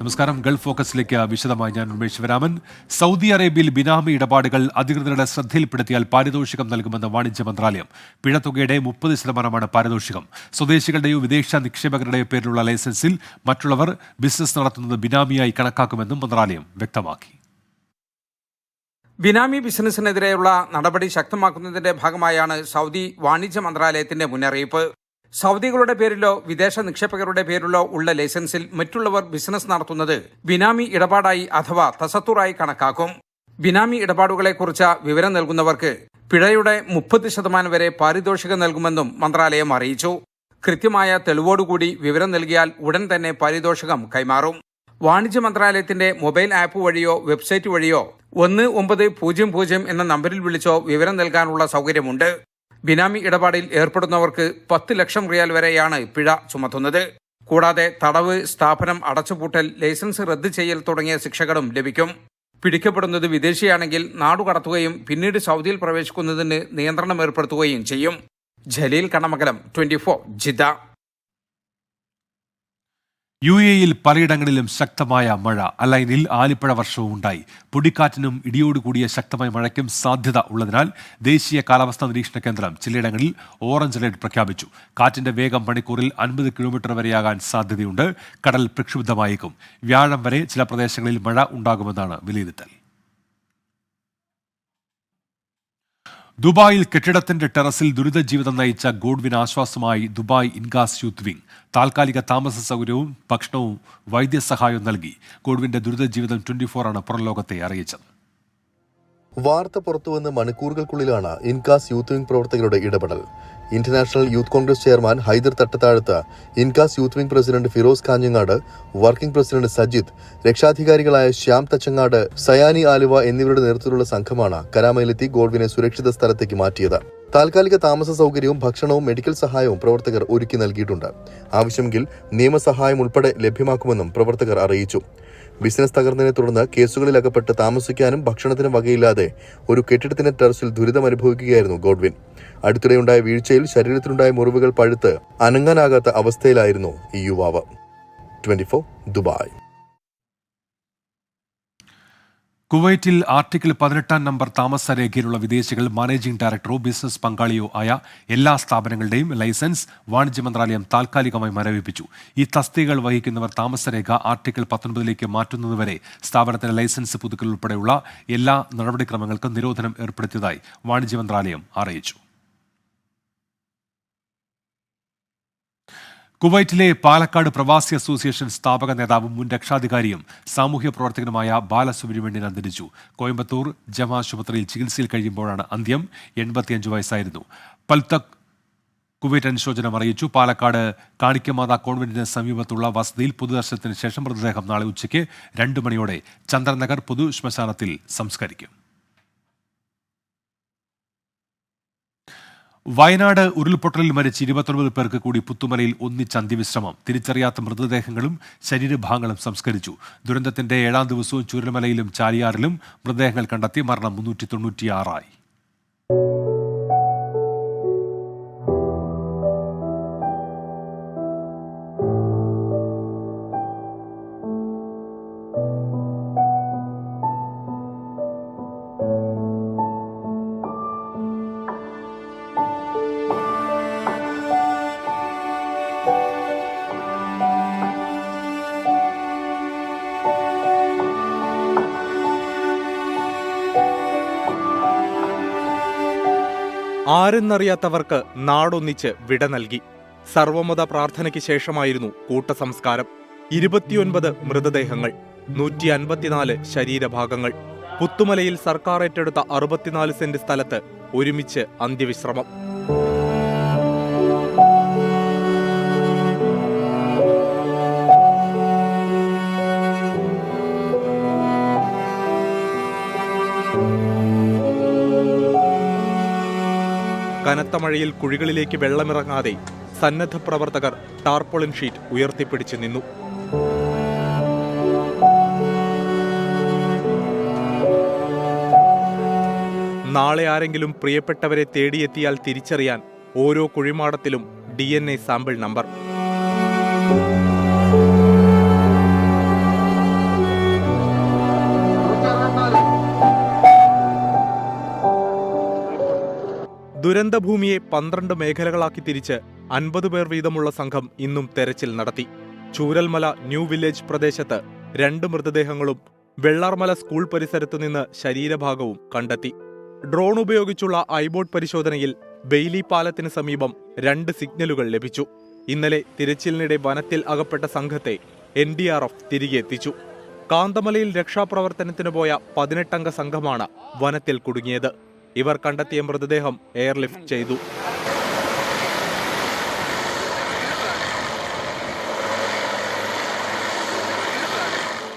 നമസ്കാരം. ഗൾഫ് ഫോക്കസിലേക്ക് വിശദമായി ഞാൻ ഉമേഷ് ശിവരാമൻ. സൗദി അറേബ്യയിൽ ബിനാമി ഇടപാടുകൾ അധികൃതരുടെ ശ്രദ്ധയിൽപ്പെടുത്തിയാൽ പാരിതോഷികം നൽകുമെന്ന് വാണിജ്യ മന്ത്രാലയം. പിഴത്തുകയുടെ മുപ്പത് ശതമാനമാണ് പാരിതോഷികം. സ്വദേശികളുടെയോ വിദേശ നിക്ഷേപകരുടെയോ പേരിലുള്ള ലൈസൻസിൽ മറ്റുള്ളവർ ബിസിനസ് നടത്തുന്നത് ബിനാമിയായി കണക്കാക്കുമെന്നും മന്ത്രാലയം വ്യക്തമാക്കി. ബിനാമി ബിസിനസിനെതിരെയുള്ള നടപടി ശക്തമാക്കുന്നതിന്റെ ഭാഗമായാണ് സൗദി വാണിജ്യ മന്ത്രാലയത്തിന്റെ മുന്നറിയിപ്പ്. സൗദികളുടെ പേരിലോ വിദേശ നിക്ഷേപകരുടെ പേരിലോ ഉള്ള ലൈസൻസിൽ മറ്റുള്ളവർ ബിസിനസ് നടത്തുന്നത് ബിനാമി ഇടപാടായി അഥവാ തസത്തുറായി കണക്കാക്കും. ബിനാമി ഇടപാടുകളെക്കുറിച്ച് വിവരം നൽകുന്നവർക്ക് പിഴയുടെ മുപ്പത് ശതമാനം വരെ പാരിതോഷികം നൽകുമെന്നും മന്ത്രാലയം അറിയിച്ചു. കൃത്യമായ തെളിവോടുകൂടി വിവരം നൽകിയാൽ ഉടൻ തന്നെ പാരിതോഷികം കൈമാറും. വാണിജ്യ മന്ത്രാലയത്തിന്റെ മൊബൈൽ ആപ്പ് വഴിയോ വെബ്സൈറ്റ് വഴിയോ ഒന്ന് ഒമ്പത് പൂജ്യം പൂജ്യം എന്ന നമ്പറിൽ വിളിച്ചോ വിവരം നൽകാനുള്ള സൗകര്യമുണ്ട്. ബിനാമി ഇടപാടിൽ ഏർപ്പെടുന്നവർക്ക് പത്ത് ലക്ഷം റിയാൽ വരെയാണ് പിഴ ചുമത്തുന്നത്. കൂടാതെ തടവ് സ്ഥാപനം അടച്ചുപൂട്ടൽ ലൈസൻസ് റദ്ദ് ചെയ്യൽ തുടങ്ങിയ ശിക്ഷകളും ലഭിക്കും. പിടിക്കപ്പെടുന്നത് വിദേശിയാണെങ്കിൽ നാടുകടത്തുകയും പിന്നീട് സൗദിയിൽ പ്രവേശിക്കുന്നതിന് നിയന്ത്രണം ഏർപ്പെടുത്തുകയും ചെയ്യും. ജലീൽ കണമകലം ട്വന്റി ജിദ്ദ. യു എയിൽ പലയിടങ്ങളിലും ശക്തമായ മഴ അലൈനിൽ ആലിപ്പഴ വർഷവും ഉണ്ടായി. പൊടിക്കാറ്റിനും ഇടിയോടുകൂടിയ ശക്തമായ മഴയ്ക്കും സാധ്യത ഉള്ളതിനാൽ ദേശീയ കാലാവസ്ഥാ നിരീക്ഷണ കേന്ദ്രം ചിലയിടങ്ങളിൽ ഓറഞ്ച് അലർട്ട് പ്രഖ്യാപിച്ചു. കാറ്റിന്റെ വേഗം മണിക്കൂറിൽ അൻപത് കിലോമീറ്റർ വരെയാകാൻ സാധ്യതയുണ്ട്. കടൽ പ്രക്ഷുബ്ധമായേക്കും. വ്യാഴം വരെ ചില പ്രദേശങ്ങളിൽ മഴ ഉണ്ടാകുമെന്നാണ് വിലയിരുത്തൽ. ദുബായിൽ കെട്ടിടത്തിന്റെ ടെറസിൽ ദുരിത ജീവിതം നയിച്ച ഗോഡ്വിൻ ആശ്വാസമായി ദുബായ് ഇൻഗാസ് യൂത്ത് വിംഗ്. താൽക്കാലിക താമസ സൗകര്യവും ഭക്ഷണവും വൈദ്യസഹായവും നൽകി ഗോഡ്വിന്റെ ദുരിത ജീവിതം ട്വന്റി ഫോറാണ് പുറംലോകത്തെ അറിയിച്ചത്. വാർത്ത പുറത്തുവന്ന് മണിക്കൂറുകൾക്കുള്ളിലാണ് ഇൻകാസ് യൂത്ത് വിംഗ് പ്രവർത്തകരുടെ ഇടപെടൽ. International youth Congress chairman Hyder Thattathazhath INCAS youth wing president Firoz Kanhangad working president Sajith രക്ഷാധികാരികളായ Shyam Thachangad Sayani Aluva എന്നിവരുടെ നേതൃത്വത്തിലുള്ള സംഘമാണ് കരാമയിലെത്തി ഗോൾവിനെ സുരക്ഷിത സ്ഥലത്തേക്ക് മാറ്റിയത്. താൽക്കാലിക താമസ സൗകര്യവും ഭക്ഷണവും മെഡിക്കൽ സഹായവും പ്രവർത്തകർ ഒരുക്കി നൽകിയിട്ടുണ്ട്. ആവശ്യമെങ്കിൽ നിയമസഹായം ഉൾപ്പെടെ ലഭ്യമാക്കുമെന്നും പ്രവർത്തകർ അറിയിച്ചു. ബിസിനസ് തകർന്നതിനെ തുടർന്ന് കേസുകളിൽ അകപ്പെട്ട് താമസിക്കാനും ഭക്ഷണത്തിനും വകയില്ലാതെ ഒരു കെട്ടിടത്തിന്റെ ടെറസിൽ ദുരിതം അനുഭവിക്കുകയായിരുന്നു ഗോഡ്വിൻ. അടുത്തിടെയുണ്ടായ വീഴ്ചയിൽ ശരീരത്തിലുണ്ടായ മുറിവുകൾ പഴുത്ത് അനങ്ങാനാകാത്ത അവസ്ഥയിലായിരുന്നു ഈ യുവാവ്. Twenty Dubai. കുവൈറ്റിൽ ആർട്ടിക്കിൾ പതിനെട്ടാം നമ്പർ താമസ രേഖയിലുള്ള വിദേശികൾ മാനേജിംഗ് ഡയറക്ടറോ ബിസിനസ് പങ്കാളിയോ ആയ എല്ലാ സ്ഥാപനങ്ങളുടെയും ലൈസൻസ് വാണിജ്യ മന്ത്രാലയം താൽക്കാലികമായി മരവിപ്പിച്ചു. ഈ തസ്തികകൾ വഹിക്കുന്നവർ താമസരേഖ ആർട്ടിക്കിൾ പത്തൊൻപതിലേക്ക് മാറ്റുന്നതുവരെ സ്ഥാപനത്തിന്റെ ലൈസൻസ് പുതുക്കൽ ഉൾപ്പെടെയുള്ള എല്ലാ നടപടിക്രമങ്ങൾക്കും നിരോധനം ഏർപ്പെടുത്തിയതായി വാണിജ്യ മന്ത്രാലയം അറിയിച്ചു. കുവൈറ്റിലെ പാലക്കാട് പ്രവാസി അസോസിയേഷൻ സ്ഥാപക നേതാവും മുൻ രക്ഷാധികാരിയും സാമൂഹ്യ പ്രവർത്തകനുമായ ബാലസുബ്രഹ്മണ്യൻ അന്തരിച്ചു. കോയമ്പത്തൂർ ജമ ആശുപത്രിയിൽ ചികിത്സയിൽ കഴിയുമ്പോഴാണ് അന്ത്യം. എൺപത്തിയഞ്ച് വയസ്സായിരുന്നു. പൽത്തക് കുവൈറ്റ് അനുശോചനം അറിയിച്ചു. പാലക്കാട് കാണിക്കമാത കോൺവെന്റിന് സമീപത്തുള്ള വസതിയിൽ പൊതുദർശനത്തിന് ശേഷം മൃതദേഹം നാളെ ഉച്ചയ്ക്ക് രണ്ടു മണിയോടെ ചന്ദ്രനഗർ പൊതു ശ്മശാനത്തിൽ സംസ്കരിക്കും. വയനാട് ഉരുൾപൊട്ടലിൽ മരിച്ച് ഇരുപത്തൊൻപത് പേർക്ക് കൂടി പുത്തുമലയിൽ ഒന്നിച്ച് അന്ത്യവിശ്രമം തിരിച്ചറിയാത്ത മൃതദേഹങ്ങളും ശരീരഭാഗങ്ങളും സംസ്കരിച്ചു. ദുരന്തത്തിന്റെ ഏഴാം ദിവസവും ചൂരൽമലയിലും ചാലിയാറിലും മൃതദേഹങ്ങൾ കണ്ടെത്തി മരണം മുന്നൂറ്റി തൊണ്ണൂറ്റിയാറായി. ആരെന്നറിയാത്തവർക്ക് നാടൊന്നിച്ച് വിട നൽകി. സർവമത പ്രാർത്ഥനയ്ക്ക് ശേഷമായിരുന്നു കൂട്ടസംസ്കാരം. ഇരുപത്തിയൊൻപത് മൃതദേഹങ്ങൾ നൂറ്റി അൻപത്തിനാല് ശരീരഭാഗങ്ങൾ. പുത്തുമലയിൽ സർക്കാർ ഏറ്റെടുത്ത അറുപത്തിനാല് സെന്റ് സ്ഥലത്ത് ഒരുമിച്ച് അന്ത്യവിശ്രമം. കനത്ത മഴയിൽ കുഴികളിലേക്ക് വെള്ളമിറങ്ങാതെ സന്നദ്ധ പ്രവർത്തകർ ടാർപോളിൻ ഷീറ്റ് ഉയർത്തിപ്പിടിച്ച് നിന്നു. നാളെ ആരെങ്കിലും പ്രിയപ്പെട്ടവരെ തേടിയെത്തിയാൽ തിരിച്ചറിയാൻ ഓരോ കുഴിമാടത്തിലും ഡി സാമ്പിൾ നമ്പർ. ദുരന്തഭൂമിയെ പന്ത്രണ്ട് മേഖലകളാക്കി തിരിച്ച് അൻപത് പേർ വീതമുള്ള സംഘം ഇന്നും തെരച്ചിൽ നടത്തി. ചൂരൽമല ന്യൂ വില്ലേജ് പ്രദേശത്ത് രണ്ട് മൃതദേഹങ്ങളും വെള്ളാർമല സ്കൂൾ പരിസരത്തു നിന്ന് ശരീരഭാഗവും കണ്ടെത്തി. ഡ്രോൺ ഉപയോഗിച്ചുള്ള ഐബോട്ട് പരിശോധനയിൽ ബെയ്ലി പാലത്തിന് സമീപം രണ്ട് സിഗ്നലുകൾ ലഭിച്ചു. ഇന്നലെ തിരച്ചിലിനിടെ വനത്തിൽ അകപ്പെട്ട സംഘത്തെ എൻ ഡി ആർ എഫ് തിരികെ എത്തിച്ചു. കാന്തമലയിൽ രക്ഷാപ്രവർത്തനത്തിന് പോയ പതിനെട്ടംഗ സംഘമാണ് വനത്തിൽ കുടുങ്ങിയത്. ഇവർ കണ്ടെത്തിയ മൃതദേഹം എയർലിഫ്റ്റ് ചെയ്തു.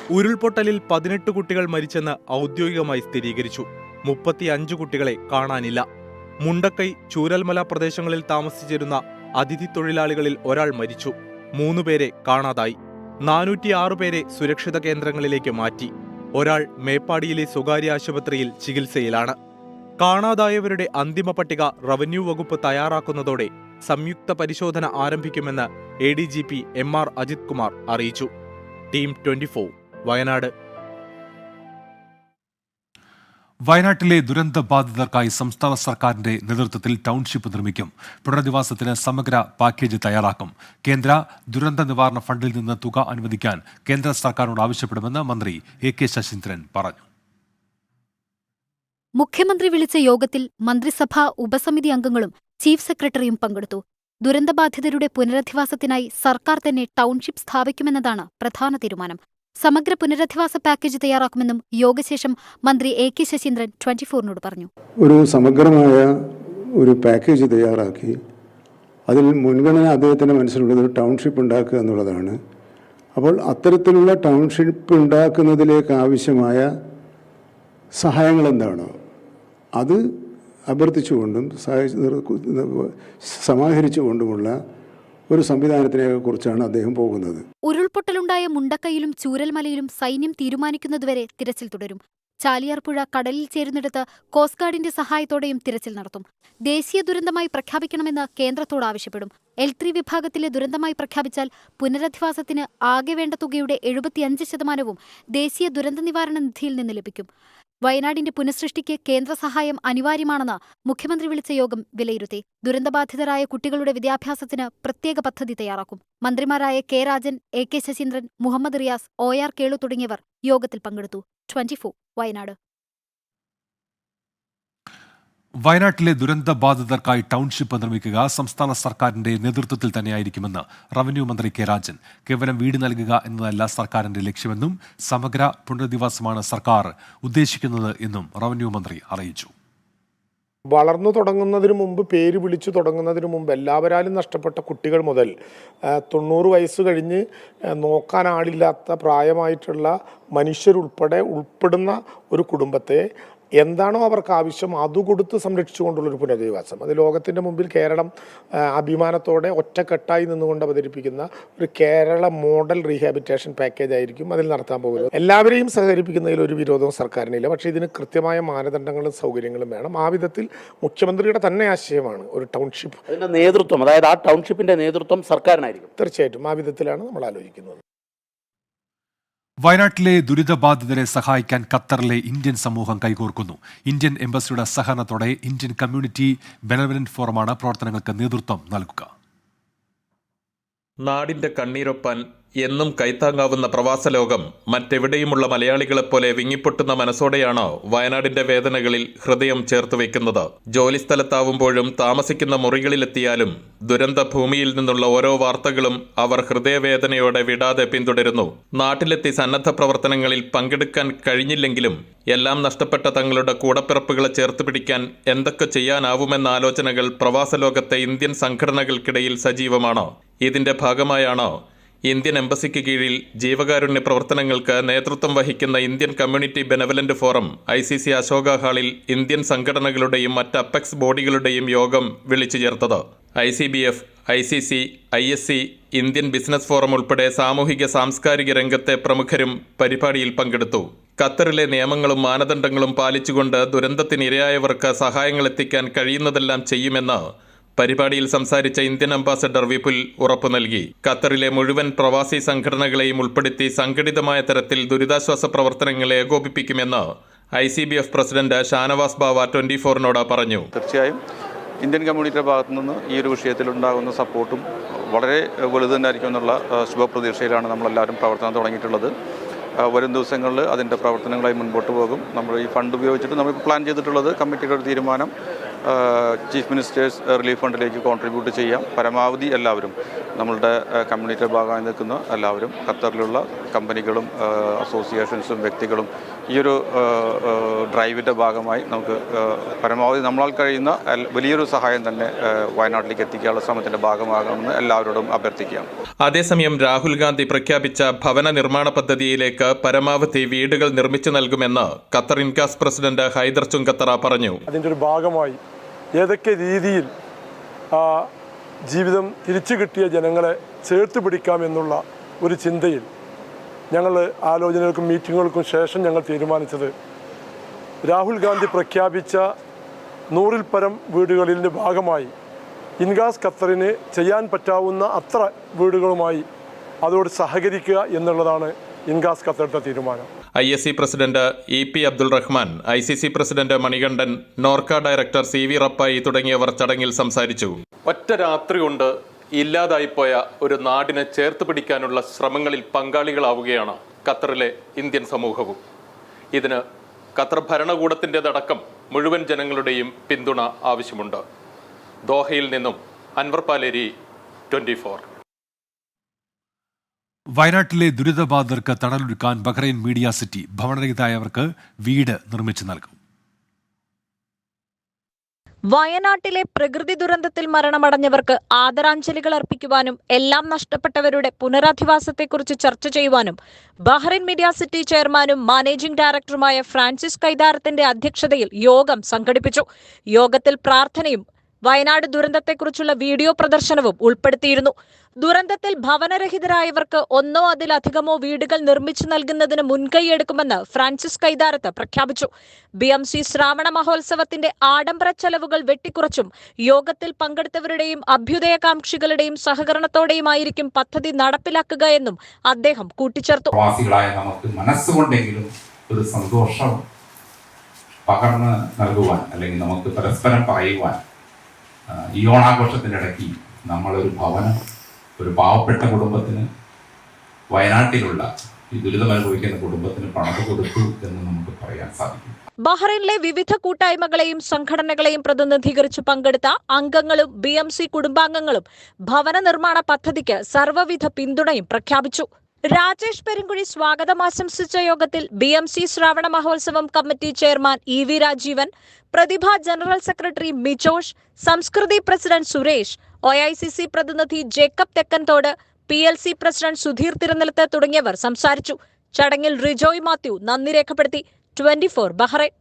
ഉരുൾപൊട്ടലിൽ പതിനെട്ട് കുട്ടികൾ മരിച്ചെന്ന് ഔദ്യോഗികമായി സ്ഥിരീകരിച്ചു. മുപ്പത്തിയഞ്ച് കുട്ടികളെ കാണാനില്ല. മുണ്ടക്കൈ ചൂരൽമല പ്രദേശങ്ങളിൽ താമസിച്ചിരുന്ന അതിഥി തൊഴിലാളികളിൽ ഒരാൾ മരിച്ചു. മൂന്നുപേരെ കാണാതായി. നാനൂറ്റിയാറ് പേരെ സുരക്ഷിത കേന്ദ്രങ്ങളിലേക്ക് മാറ്റി. ഒരാൾ മേപ്പാടിയിലെ സ്വകാര്യ ആശുപത്രിയിൽ ചികിത്സയിലാണ്. കാണാതായവരുടെ അന്തിമ പട്ടിക റവന്യൂ വകുപ്പ് തയ്യാറാക്കുന്നതോടെ സംയുക്ത പരിശോധന ആരംഭിക്കുമെന്ന് A D G P M R Ajith Kumar അറിയിച്ചു. Team twenty four Wayanad. വയനാട്ടിലെ ദുരന്ത ബാധിതർക്കായി സംസ്ഥാന സർക്കാരിന്റെ നേതൃത്വത്തിൽ ടൗൺഷിപ്പ് നിർമ്മിക്കും. പുനരധിവാസത്തിന് സമഗ്ര പാക്കേജ് തയ്യാറാക്കും. കേന്ദ്ര ദുരന്ത നിവാരണ ഫണ്ടിൽ നിന്ന് തുക അനുവദിക്കാൻ കേന്ദ്ര സർക്കാരിനോട് ആവശ്യപ്പെടുമെന്ന് മന്ത്രി എ കെ ശശീന്ദ്രൻ പറഞ്ഞു. മുഖ്യമന്ത്രി വിളിച്ച യോഗത്തിൽ മന്ത്രിസഭാ ഉപസമിതി അംഗങ്ങളും ചീഫ് സെക്രട്ടറിയും പങ്കെടുത്തു. ദുരന്തബാധിതരുടെ പുനരധിവാസത്തിനായി സർക്കാർ തന്നെ ടൗൺഷിപ്പ് സ്ഥാപിക്കുമെന്നതാണ് പ്രധാന തീരുമാനം. സമഗ്ര പുനരധിവാസ പാക്കേജ് തയ്യാറാക്കുമെന്നും യോഗശേഷം മന്ത്രി എ കെ ശശീന്ദ്രൻ ട്വന്റി ഫോറിനോട് പറഞ്ഞു. ഒരു സമഗ്രമായ ഒരു പാക്കേജ് തയ്യാറാക്കി അതിൽ മുൻഗണന അദ്ദേഹത്തിന്റെ മനസ്സിലുള്ളത് ഒരു ടൗൺഷിപ്പ് ഉണ്ടാക്കുക എന്നുള്ളതാണ്. അപ്പോൾ അത്തരത്തിലുള്ള ടൗൺഷിപ്പ് ഉണ്ടാക്കുന്നതിലേക്ക് ആവശ്യമായ സഹായങ്ങൾ എന്താണോ അത് അഭ്യർത്ഥിച്ചുകൊണ്ടും സമാഹരിച്ചുകൊണ്ടുമുള്ള ഒരു സംവിധാനത്തിനെ കുറിച്ചാണ് അദ്ദേഹം പോകുന്നത്. ഉരുൾപൊട്ടലുണ്ടായ മുണ്ടക്കയിലും ചൂരൽമലയിലും സൈന്യം തീരുമാനിക്കുന്നതുവരെ തിരച്ചിൽ തുടരും. ചാലിയാർപ്പുഴ കടലിൽ ചേരുന്നിടത്ത് കോസ്റ്റ് ഗാർഡിന്റെ സഹായത്തോടെയും തിരച്ചിൽ നടത്തും. ദേശീയ ദുരന്തമായി പ്രഖ്യാപിക്കണമെന്ന് കേന്ദ്രത്തോട് ആവശ്യപ്പെടും. എൽ ത്രീ വിഭാഗത്തിലെ ദുരന്തമായി പ്രഖ്യാപിച്ചാൽ പുനരധിവാസത്തിന് ആകെ വേണ്ട തുകയുടെ എഴുപത്തിയഞ്ച് ശതമാനവും ദേശീയ ദുരന്ത നിവാരണ നിധിയിൽ നിന്ന് ലഭിക്കും. വയനാടിന്റെ പുനഃസൃഷ്ടിക്ക് കേന്ദ്ര സഹായം അനിവാര്യമാണെന്ന് മുഖ്യമന്ത്രി വിളിച്ച യോഗം വിലയിരുത്തി. ദുരന്തബാധിതരായ കുട്ടികളുടെ വിദ്യാഭ്യാസത്തിന് പ്രത്യേക പദ്ധതി തയ്യാറാക്കും. മന്ത്രിമാരായ K Rajan A K Saseendran Muhammad Riyas O R Kelu തുടങ്ങിയവർ യോഗത്തിൽ പങ്കെടുത്തു. Twenty four Wayanad. വയനാട്ടിലെ ദുരന്ത ബാധിതർക്കായി ടൗൺഷിപ്പ് നിർമ്മിക്കുക സംസ്ഥാന സർക്കാരിന്റെ നേതൃത്വത്തിൽ തന്നെയായിരിക്കുമെന്ന് റവന്യൂ മന്ത്രി കെ രാജൻ. കേവലം വീട് നൽകുക എന്നതല്ല സർക്കാരിന്റെ ലക്ഷ്യമെന്നും സമഗ്ര പുനരധിവാസമാണ് സർക്കാർ ഉദ്ദേശിക്കുന്നത് എന്നും റവന്യൂ മന്ത്രി അറിയിച്ചു. വളർന്നു തുടങ്ങുന്നതിന് മുമ്പ് പേര് വിളിച്ചു തുടങ്ങുന്നതിന് മുമ്പ് എല്ലാവരാലും നഷ്ടപ്പെട്ട കുട്ടികൾ മുതൽ തൊണ്ണൂറ് വയസ്സ് കഴിഞ്ഞ് നോക്കാൻ ആളില്ലാത്ത പ്രായമായിട്ടുള്ള മനുഷ്യരുൾപ്പെടെ ഉൾപ്പെടുന്ന ഒരു കുടുംബത്തെ എന്താണോ അവർക്ക് ആവശ്യം അത് കൊടുത്ത് സംരക്ഷിച്ചുകൊണ്ടുള്ളൊരു പുനരധിവാസം. അത് ലോകത്തിന്റെ മുമ്പിൽ കേരളം അഭിമാനത്തോടെ ഒറ്റക്കെട്ടായി നിന്നുകൊണ്ട് അവതരിപ്പിക്കുന്ന ഒരു കേരള മോഡൽ റീഹാബിറ്റേഷൻ പാക്കേജ് ആയിരിക്കും അതിൽ നടത്താൻ പോകുന്നത്. എല്ലാവരെയും സഹകരിപ്പിക്കുന്നതിൽ ഒരു വിരോധവും സർക്കാരിനില്ല. പക്ഷേ ഇതിന് കൃത്യമായ മാനദണ്ഡങ്ങളും സൗകര്യങ്ങളും വേണം. ആ വിധത്തിൽ മുഖ്യമന്ത്രിയുടെ തന്നെ ആശയമാണ് ഒരു ടൗൺഷിപ്പ്. അതിന്റെ നേതൃത്വം അതായത് ആ ടൗൺഷിപ്പിന്റെ നേതൃത്വം സർക്കാരിനായിരിക്കും. തീർച്ചയായിട്ടും ആ വിധത്തിലാണ് നമ്മൾ ആലോചിക്കുന്നത്. വയനാട്ടിലെ ദുരിതബാധിതരെ സഹായിക്കാൻ ഖത്തറിലെ ഇന്ത്യൻ സമൂഹം കൈകോർക്കുന്നു. ഇന്ത്യൻ എംബസിയുടെ സഹകരണത്തോടെ ഇന്ത്യൻ കമ്മ്യൂണിറ്റി ബെനവലന്റ് ഫോറമാണ് പ്രവർത്തനങ്ങൾക്ക് നേതൃത്വം നൽകുക. നാടിന്റെ കണ്ണീരൊപ്പാൻ എന്നും കൈത്താങ്ങാവുന്ന പ്രവാസ ലോകം മറ്റെവിടെയുമുള്ള മലയാളികളെപ്പോലെ വിങ്ങിപ്പൊട്ടുന്ന മനസ്സോടെയാണ് വയനാടിന്റെ വേദനകളിൽ ഹൃദയം ചേർത്ത് വെക്കുന്നത്. ജോലിസ്ഥലത്താവുമ്പോഴും താമസിക്കുന്ന മുറികളിലെത്തിയാലും ദുരന്ത ഭൂമിയിൽ നിന്നുള്ള ഓരോ വാർത്തകളും അവർ ഹൃദയവേദനയോടെ വിടാതെ പിന്തുടരുന്നു. നാട്ടിലെത്തി സന്നദ്ധ പ്രവർത്തനങ്ങളിൽ പങ്കെടുക്കാൻ കഴിഞ്ഞില്ലെങ്കിലും എല്ലാം നഷ്ടപ്പെട്ട തങ്ങളുടെ കൂടപ്പിറപ്പുകളെ ചേർത്ത് പിടിക്കാൻ എന്തൊക്കെ ചെയ്യാനാവുമെന്ന ആലോചനകൾ പ്രവാസ ലോകത്തെ ഇന്ത്യൻ സംഘടനകൾക്കിടയിൽ സജീവമാണ്. ഇതിന്റെ ഭാഗമായാണ് ഇന്ത്യൻ എംബസിക്ക് കീഴിൽ ജീവകാരുണ്യ പ്രവർത്തനങ്ങൾക്ക് നേതൃത്വം വഹിക്കുന്ന Indian community benevolent forum I C C Ashoka ഹാളിൽ ഇന്ത്യൻ സംഘടനകളുടെയും മറ്റ് അപ്പെക്സ് ബോഡികളുടെയും യോഗം വിളിച്ചു ചേർത്തത്. I C B F I C C I S C Indian business forum ഉൾപ്പെടെ സാമൂഹിക സാംസ്കാരിക രംഗത്തെ പ്രമുഖരും പരിപാടിയിൽ പങ്കെടുത്തു. ഖത്തറിലെ നിയമങ്ങളും മാനദണ്ഡങ്ങളും പാലിച്ചുകൊണ്ട് ദുരന്തത്തിനിരയായവർക്ക് സഹായങ്ങൾ എത്തിക്കാൻ കഴിയുന്നതെല്ലാം ചെയ്യുമെന്ന് പരിപാടിയിൽ സംസാരിച്ച ഇന്ത്യൻ അംബാസഡർ വിപുൽ ഉറപ്പു നൽകി. ഖത്തറിലെ മുഴുവൻ പ്രവാസി സംഘടനകളെയും ഉൾപ്പെടുത്തി സംഘടിതമായ തരത്തിൽ ദുരിതാശ്വാസ പ്രവർത്തനങ്ങളെ ഏകോപിപ്പിക്കുമെന്ന് I C B F president Shanavas Bava twenty ഫോറിനോട് പറഞ്ഞു. തീർച്ചയായും ഇന്ത്യൻ കമ്മ്യൂണിറ്റിയുടെ ഭാഗത്തു നിന്ന് ഈ ഒരു വിഷയത്തിൽ ഉണ്ടാകുന്ന സപ്പോർട്ടും വളരെ വലുത് തന്നെയായിരിക്കും എന്നുള്ള ശുഭപ്രതീക്ഷയിലാണ് നമ്മളെല്ലാവരും പ്രവർത്തനം തുടങ്ങിയിട്ടുള്ളത്. വരും ദിവസങ്ങളിൽ അതിന്റെ പ്രവർത്തനങ്ങളായി മുൻപോട്ട് പോകും. നമ്മൾ ഈ ഫണ്ട് ഉപയോഗിച്ചിട്ട് നമ്മൾ പ്ലാൻ ചെയ്തിട്ടുള്ളത് കമ്മിറ്റിയുടെ തീരുമാനം ചീഫ് മിനിസ്റ്റേഴ്സ് റിലീഫ് ഫണ്ടിലേക്ക് കോൺട്രിബ്യൂട്ട് ചെയ്യാം. പരമാവധി എല്ലാവരും നമ്മളുടെ കമ്മ്യൂണിറ്റി കമ്മ്യൂണിറ്റിയുടെ ഭാഗമായി നിൽക്കുന്ന എല്ലാവരും ഖത്തറിലുള്ള കമ്പനികളും അസോസിയേഷൻസും വ്യക്തികളും ഈ ഒരു ഡ്രൈവിന്റെ ഭാഗമായി നമുക്ക് പരമാവധി നമ്മളാൽ കഴിയുന്ന വലിയൊരു സഹായം തന്നെ വയനാട്ടിലേക്ക് എത്തിക്കാനുള്ള ശ്രമത്തിന്റെ ഭാഗമാകണമെന്ന് എല്ലാവരോടും അഭ്യർത്ഥിക്കാം. അതേസമയം രാഹുൽ ഗാന്ധി പ്രഖ്യാപിച്ച ഭവന നിർമ്മാണ പദ്ധതിയിലേക്ക് പരമാവധി വീടുകൾ നിർമ്മിച്ചു നൽകുമെന്ന് ഖത്തർ ഇൻകാസ് പ്രസിഡന്റ് ഹൈദർ ചുങ്കത്തറ പറഞ്ഞു. അതിന്റെ ഒരു ഭാഗമായി ഏതൊക്കെ രീതിയിൽ ആ, ജീവിതം തിരിച്ചു കിട്ടിയ ജനങ്ങളെ ചേർത്ത് പിടിക്കാമെന്നുള്ള ഒരു ചിന്തയിൽ ഞങ്ങൾ ആലോചനകൾക്കും മീറ്റിങ്ങുകൾക്കും ശേഷം ഞങ്ങൾ തീരുമാനിച്ചത് രാഹുൽ ഗാന്ധി പ്രഖ്യാപിച്ച നൂറിൽ പരം വീടുകളിന്റെ ഭാഗമായി ഇൻഗാസ് ഖത്തറിന് ചെയ്യാൻ പറ്റാവുന്ന അത്ര വീടുകളുമായി അതോട് സഹകരിക്കുക എന്നുള്ളതാണ് ഇൻഗാസ് ഖത്തറിന്റെ തീരുമാനം. I S C president E P Abdul Rahman I C C president Manikandan NORKA director C V Rappai തുടങ്ങിയവർ ചടങ്ങിൽ സംസാരിച്ചു. ഒറ്റ രാത്രി കൊണ്ട് ഇല്ലാതായിപ്പോയ ഒരു നാടിനെ ചേർത്ത് പിടിക്കാനുള്ള ശ്രമങ്ങളിൽ പങ്കാളികളാവുകയാണ് ഖത്തറിലെ ഇന്ത്യൻ സമൂഹവും. ഇതിന് ഖത്തർ ഭരണകൂടത്തിന്റെതടക്കം മുഴുവൻ ജനങ്ങളുടെയും പിന്തുണ ആവശ്യമുണ്ട്. ദോഹയിൽ നിന്നും അൻവർ പാലേരി ട്വന്റി വയനാട്ടിലെ ദുരിതബാധിതർക്ക് തണലൊരുക്കാൻ ബഹ്റൈൻ മീഡിയ സിറ്റി ഭവനരഹിതായവർക്ക് വീട് നിർമ്മിച്ചു നൽകും. വയനാട്ടിലെ പ്രകൃതി ദുരന്തത്തിൽ മരണമടഞ്ഞവർക്ക് ആദരാഞ്ജലികൾ അർപ്പിക്കുവാനും എല്ലാം നഷ്ടപ്പെട്ടവരുടെ പുനരധിവാസത്തെക്കുറിച്ച് ചർച്ച ചെയ്യുവാനും ബഹ്റൈൻ മീഡിയ സിറ്റി ചെയർമാനും മാനേജിംഗ് ഡയറക്ടറുമായ ഫ്രാൻസിസ് കൈതാരത്തിന്റെ അധ്യക്ഷതയിൽ യോഗം സംഘടിപ്പിച്ചു. യോഗത്തിൽ പ്രാർത്ഥനയും വയനാട് ദുരന്തത്തെക്കുറിച്ചുള്ള വീഡിയോ പ്രദർശനവും ഉൾപ്പെടുത്തിയിരുന്നു. ദുരന്തത്തിൽ ഭവനരഹിതരായവർക്ക് ഒന്നോ അതിലധികമോ വീടുകൾ നിർമ്മിച്ചു നൽകുന്നതിന് മുൻകൈയെടുക്കുമെന്ന് ഫ്രാൻസിസ് കൈതാരത്ത് പ്രഖ്യാപിച്ചു. ബി എം സി ശ്രാവണ മഹോത്സവത്തിന്റെ ആഡംബര ചെലവുകൾ വെട്ടിക്കുറച്ചും യോഗത്തിൽ പങ്കെടുത്തവരുടെയും അഭ്യുദയകാംക്ഷികളുടെയും സഹകരണത്തോടെയുമായിരിക്കും പദ്ധതി നടപ്പിലാക്കുക എന്നും അദ്ദേഹം കൂട്ടിച്ചേർത്തു. നമുക്ക് ഒരു സന്തോഷം പകർന്ന് നൽകുവാൻ അല്ലെങ്കിൽ നമുക്ക് പരസ്പരം പറയുവാൻ ഈ ഓണാഘോഷത്തിനിടയ്ക്ക് നമ്മളൊരു ഭവനം ഒരു പാവപ്പെട്ട കുടുംബത്തിന് വയനാട്ടിലുള്ള ഈ ദുരിതമനുഭവിക്കുന്ന കുടുംബത്തിന് പണം കൊടുത്തു എന്ന് നമുക്ക് പറയാൻ സാധിക്കും. ബഹ്റൈനിലെ വിവിധ കൂട്ടായ്മകളെയും സംഘടനകളെയും പ്രതിനിധീകരിച്ച് പങ്കെടുത്ത അംഗങ്ങളും ബി എം സി കുടുംബാംഗങ്ങളും ഭവന നിർമ്മാണ പദ്ധതിക്ക് സർവവിധ പിന്തുണയും പ്രഖ്യാപിച്ചു. രാജേഷ് പെരുങ്കുഴി സ്വാഗതം ആശംസിച്ച യോഗത്തിൽ B M C Shravana Mahotsavam committee chairman E V Rajeevan Prathibha general secretary Mijosh Samskriti president Suresh O I C C പ്രതിനിധി Jacob Thekkanthodu P L C president Sudheer Thirunellath തുടങ്ങിയവർ സംസാരിച്ചു. ചടങ്ങിൽ റിജോയ് മാത്യു നന്ദി രേഖപ്പെടുത്തി. Twenty four Bahrain.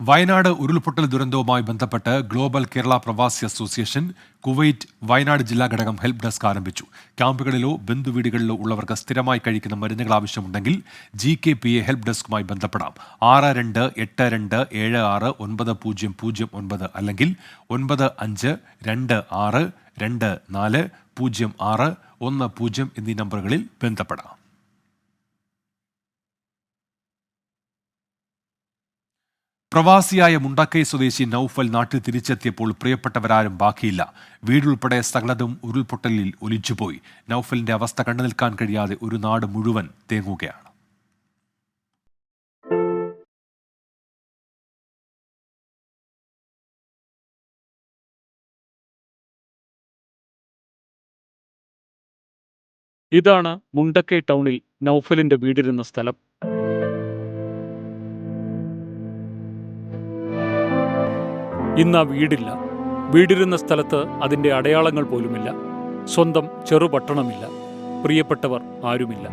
വയനാട് ഉരുൾപൊട്ടൽ ദുരന്തവുമായി ബന്ധപ്പെട്ട് global Kerala പ്രവാസി association Kuwait Wayanad ജില്ലാ ഘടകം ഹെൽപ്പ് ഡെസ്ക് ആരംഭിച്ചു. ക്യാമ്പുകളിലോ ബന്ധുവീടുകളിലോ ഉള്ളവർക്ക് സ്ഥിരമായി കഴിക്കുന്ന മരുന്നുകൾ ആവശ്യമുണ്ടെങ്കിൽ G K P A help ഡെസ്കുമായി ബന്ധപ്പെടാം. ആറ് രണ്ട് എട്ട് രണ്ട് ഏഴ് ആറ് ഒൻപത് പൂജ്യം പൂജ്യം ഒൻപത് അല്ലെങ്കിൽ ഒൻപത് അഞ്ച് രണ്ട് ആറ് രണ്ട് നാല് പൂജ്യം ആറ് ഒന്ന് പൂജ്യം എന്നീ നമ്പറുകളിൽ ബന്ധപ്പെടാം. പ്രവാസിയായ മുണ്ടക്കൈ സ്വദേശി നൌഫൽ നാട്ടിൽ തിരിച്ചെത്തിയപ്പോൾ പ്രിയപ്പെട്ടവരാരും ബാക്കിയില്ല. വീടുൾപ്പെടെ സകലതും ഉരുൾപൊട്ടലിൽ ഒലിച്ചുപോയി. നൌഫലിന്റെ അവസ്ഥ കണ്ടു നിൽക്കാൻ കഴിയാതെ ഒരു നാട് മുഴുവൻ തേങ്ങുകയാണ്. ഇതാണ് മുണ്ടക്കൈ ടൗണിൽ നൌഫലിന്റെ വീടിരുന്ന സ്ഥലം. ഇന്ന് ആ വീടില്ല. വീടിരുന്ന സ്ഥലത്ത് അതിന്റെ അടയാളങ്ങൾ പോലുമില്ല. സ്വന്തം ചെറുപട്ടണമില്ല. പ്രിയപ്പെട്ടവർ ആരുമില്ല.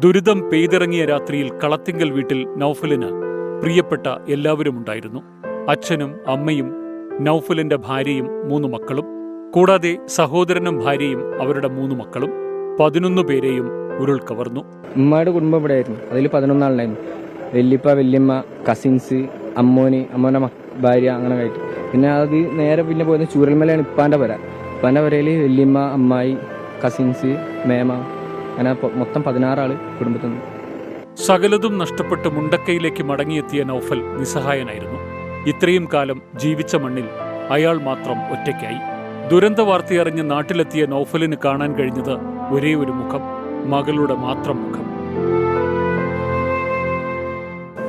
ദുരിതം പെയ്തിറങ്ങിയ രാത്രിയിൽ കളത്തിങ്കൽ വീട്ടിൽ നൌഫലിന് പ്രിയപ്പെട്ട എല്ലാവരും ഉണ്ടായിരുന്നു. അച്ഛനും അമ്മയും നൌഫലിന്റെ ഭാര്യയും മൂന്ന് മക്കളും. കൂടാതെ സഹോദരനും ഭാര്യയും അവരുടെ മൂന്ന് മക്കളും. പതിനൊന്ന് പേരെയും ഉരുൾ കവർന്നു. ഉമ്മയുടെ കുടുംബം ഇവിടെ ആയിരുന്നു അതിൽ പതിനൊന്നാളുണ്ടായിരുന്നു. വല്യപ്പ വല്യമ്മ കസിൻസ് അമ്മോനി അമ്മോന്റെ മക് ഭാര്യ അങ്ങനെ ആയിട്ട്. പിന്നെ അത് നേരെ പിന്നെ പോയത് ചൂരൽമലയാണ് ഇപ്പാന്റെ വര ഇപ്പാന്റെ വരയിൽ വല്യമ്മ അമ്മായി കസിൻസ് മേമ അങ്ങനെ മൊത്തം പതിനാറാൾ കുടുംബത്തിൽ നിന്ന്. സകലതും നഷ്ടപ്പെട്ട് മുണ്ടക്കയിലേക്ക് മടങ്ങിയെത്തിയ നൌഫൽ നിസ്സഹായനായിരുന്നു. ഇത്രയും കാലം ജീവിച്ച മണ്ണിൽ അയാൾ മാത്രം ഒറ്റയ്ക്കായി. ദുരന്ത വാർത്തയറിഞ്ഞ് നാട്ടിലെത്തിയ നൌഫലിന് കാണാൻ കഴിഞ്ഞത് ഒരേ ഒരു മുഖം മകളുടെ മാത്രം മുഖം.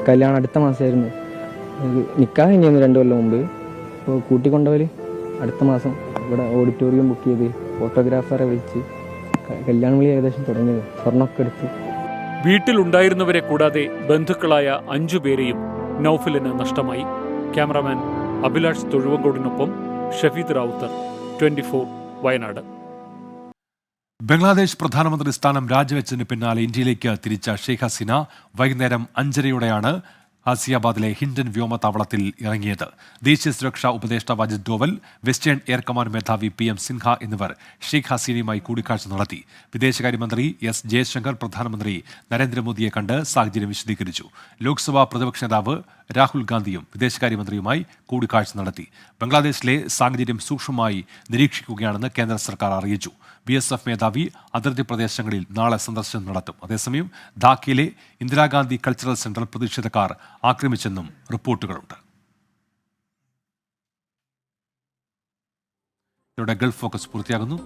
കല്യാണം അടുത്ത മാസമായിരുന്നു. നിൽക്കാൻ കഴിഞ്ഞിരുന്നു രണ്ട് കൊല്ലം മുമ്പ്. അപ്പോൾ കൂട്ടിക്കൊണ്ടവര് അടുത്ത മാസം ഇവിടെ ഓഡിറ്റോറിയം ബുക്ക് ചെയ്ത് ഫോട്ടോഗ്രാഫറെ വിളിച്ച് കല്യാണം വിളി ഏകദേശം തുടങ്ങിയത്. സ്വർണമൊക്കെ എടുത്ത്. വീട്ടിലുണ്ടായിരുന്നവരെ കൂടാതെ ബന്ധുക്കളായ അഞ്ചു പേരെയും നൌഫലിന് നഷ്ടമായി. ക്യാമറാമാൻ അഭിലാഷ് തൊഴുവങ്കോടിനൊപ്പം ഷഫീദ് റാവുത്തർ ട്വന്റി വയനാട്. ബംഗ്ലാദേശ് പ്രധാനമന്ത്രി സ്ഥാനം രാജിവെച്ചതിന് പിന്നാലെ ഇന്ത്യയിലേക്ക് തിരിച്ച ഷെയ്ഖ് ഹസീന വൈകുന്നേരം അഞ്ചരയോടെയാണ് ഹാസിയാബാദിലെ ഹിൻഡൻ വ്യോമത്താവളത്തിൽ ഇറങ്ങിയത്. ദേശീയ സുരക്ഷാ ഉപദേഷ്ടാവ് Ajith Doval western air command മേധാവി പി എം സിൻഹ എന്നിവർ ഷെയ്ഖ് ഹസീനയുമായി കൂടിക്കാഴ്ച നടത്തി. വിദേശകാര്യമന്ത്രി എസ് ജയശങ്കർ പ്രധാനമന്ത്രി നരേന്ദ്രമോദിയെ കണ്ട് സാഹചര്യം വിശദീകരിച്ചു. ലോക്സഭാ പ്രതിപക്ഷ നേതാവ് രാഹുൽ ഗാന്ധിയും വിദേശകാര്യമന്ത്രിയുമായി കൂടിക്കാഴ്ച നടത്തി. ബംഗ്ലാദേശിലെ സാഹചര്യം സൂക്ഷ്മമായി നിരീക്ഷിക്കുകയാണെന്ന് കേന്ദ്ര സർക്കാർ അറിയിച്ചു. ബി എസ് എഫ് മേധാവി അതിർത്തി പ്രദേശങ്ങളിൽ നാളെ സന്ദർശനം നടത്തും. അതേസമയം ധാക്കയിലെ ഇന്ദിരാഗാന്ധി കൾച്ചറൽ സെന്റർ പ്രതിഷേധക്കാർ ആക്രമിച്ചെന്നും റിപ്പോർട്ടുകളുണ്ട്. ഇതോടെ ഗൾഫ് ഫോക്കസ് പൂർത്തിയാകുന്നു.